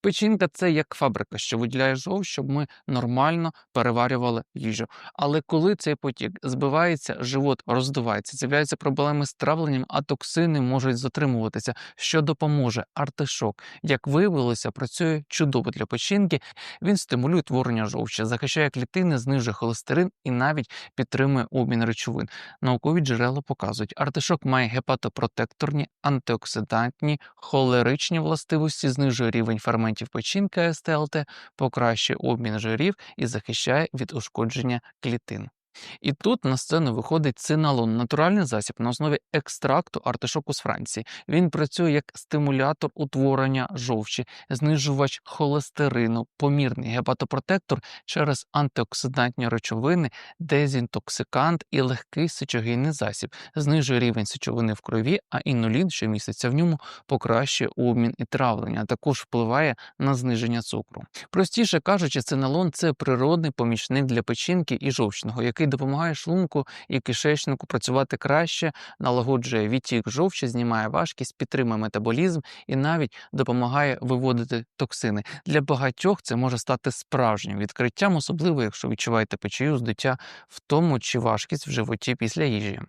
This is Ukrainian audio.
Печінка це як фабрика, що виділяє жов, щоб ми нормально переварювали їжу. Але коли цей потік збивається, живот роздувається, з'являються проблеми з травленням, а токсини можуть затримуватися, що допоможе артишок. Як виявилося, працює чудово для печінки. Він стимулює творення жовчі, захищає клітини, знижує холестерин і навіть підтримує обмін речовин. Наукові джерела показують, артишок має гепатопротекторні, антиоксидантні, холеричні властивості, знижує рівень ферментів печінки СТЛТ, покращує обмін жирів і захищає від ушкодження клітин. І тут на сцену виходить циналон, натуральний засіб на основі екстракту артишоку з Франції. Він працює як стимулятор утворення жовчі, знижувач холестерину, помірний гепатопротектор через антиоксидантні речовини, дезінтоксикант і легкий сечогінний засіб, знижує рівень сечовини в крові, а інулін, що міститься в ньому, покращує обмін і травлення, а також впливає на зниження цукру. Простіше кажучи, циналон це природний помічник для печінки і жовчного, який допомагає шлунку і кишечнику працювати краще, налагоджує відтік жовчі, знімає важкість, підтримує метаболізм і навіть допомагає виводити токсини. Для багатьох це може стати справжнім відкриттям, особливо якщо відчуваєте печію здуття в тому чи важкість в животі після їжі.